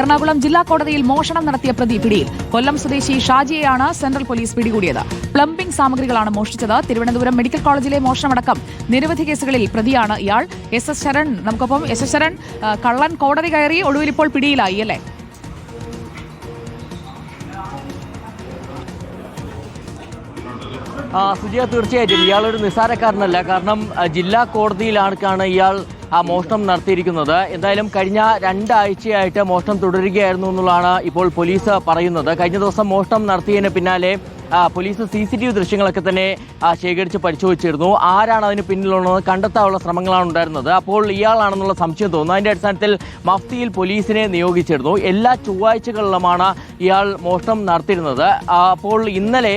എറണാകുളം ജില്ലാ കോടതിയിൽ മോഷണം നടത്തിയ പ്രതി പിടിയിൽ കൊല്ലം സ്വദേശി ഷാജിയെയാണ് സെൻട്രൽ പോലീസ് പിടികൂടിയത്. പ്ലംബിംഗ് സാമഗ്രികളാണ് മോഷ്ടിച്ചത്. തിരുവനന്തപുരം മെഡിക്കൽ കോളേജിലെ മോഷണമടക്കം നിരവധി കേസുകളിൽ പ്രതിയാണ് ഇയാൾ. എസ് എസ് ശരൺ നമുക്കൊപ്പം എസ് എസ് ശരൺ കള്ളൻ കോടതി കയറി ഒടുവിൽ ഇപ്പോൾ പിടിയിലായി അല്ലേ? സുജിയ തീർച്ചയായിട്ടും ഇയാളൊരു നിസ്സാരക്കാരനല്ല. കാരണം ജില്ലാ കോടതിയിലാണ് ഇയാൾ ആ മോഷണം നടത്തിയിരിക്കുന്നത്. എന്തായാലും കഴിഞ്ഞ രണ്ടാഴ്ചയായിട്ട് മോഷണം തുടരുകയായിരുന്നു എന്നുള്ളതാണ് ഇപ്പോൾ പോലീസ് പറയുന്നത്. കഴിഞ്ഞ ദിവസം മോഷണം നടത്തിയതിന് പിന്നാലെ police C C T V ദൃശ്യങ്ങളൊക്കെ തന്നെ ശേഖരിച്ച് പരിശോധിച്ചിരുന്നു. ആരാണ് അതിന് പിന്നിലുള്ളത് കണ്ടെത്താനുള്ള ശ്രമങ്ങളാണ് ഉണ്ടായിരുന്നത്. അപ്പോൾ ഇയാളാണെന്നുള്ള സംശയം തോന്നുന്നു. അതിന്റെ അടിസ്ഥാനത്തിൽ മഫ്തിയിൽ പോലീസിനെ നിയോഗിച്ചിരുന്നു. എല്ലാ ചൊവ്വാഴ്ചകളിലുമാണ് ഇയാൾ മോഷണം നടത്തിയിരുന്നത്. അപ്പോൾ ഇന്നലെ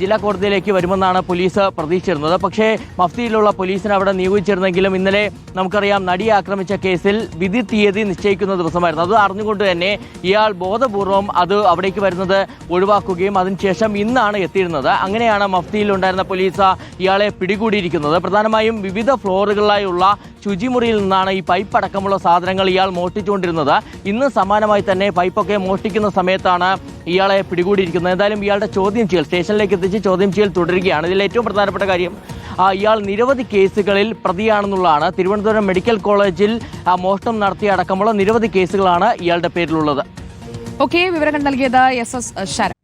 ജില്ലാ കോടതിയിലേക്ക് വരുമെന്നാണ് പോലീസ് പ്രതീക്ഷിച്ചിരുന്നത്. പക്ഷേ മഫ്തിയിലുള്ള പോലീസിനെ അവിടെ നിയോഗിച്ചിരുന്നെങ്കിലും ഇന്നലെ നമുക്കറിയാം നടിയെ ആക്രമിച്ച കേസിൽ വിധി തീയതി നിശ്ചയിക്കുന്ന ദിവസമായിരുന്നു. അത് അറിഞ്ഞുകൊണ്ട് തന്നെ ഇയാൾ ബോധപൂർവം അത് അവിടേക്ക് വരുന്നത് ഒഴിവാക്കുകയും അതിനുശേഷം ഇന്നാണ് എത്തിയിരുന്നത്. അങ്ങനെയാണ് മഫ്തിയിൽ ഉണ്ടായിരുന്ന പോലീസ് ഇയാളെ പിടികൂടിയിരിക്കുന്നത്. പ്രധാനമായും വിവിധ ഫ്ലോറുകളിലായുള്ള ശുചിമുറിയിൽ നിന്നാണ് ഈ പൈപ്പ് അടക്കമുള്ള സാധനങ്ങൾ ഇയാൾ മോഷ്ടിച്ചുകൊണ്ടിരുന്നത്. ഇന്ന് സമാനമായി തന്നെ പൈപ്പൊക്കെ മോഷ്ടിക്കുന്ന സമയത്താണ് ഇയാളെ പിടികൂടിയിരിക്കുന്നത്. എന്തായാലും ഇയാളുടെ ചോദ്യം ചെയ്യൽ സ്റ്റേഷനിലേക്ക് എത്തിച്ച് ചോദ്യം ചെയ്യൽ തുടരുകയാണ്. ഇതിൽ ഏറ്റവും പ്രധാനപ്പെട്ട കാര്യം ഇയാൾ നിരവധി കേസുകളിൽ പ്രതിയാണെന്നുള്ളതാണ്. തിരുവനന്തപുരം മെഡിക്കൽ കോളേജിൽ മോഷണം നടത്തിയ അടക്കമുള്ള നിരവധി കേസുകളാണ് ഇയാളുടെ പേരിലുള്ളത്. ഓക്കെ വിവരങ്ങൾ നൽകിയത് എസ് എസ് ശരൺ.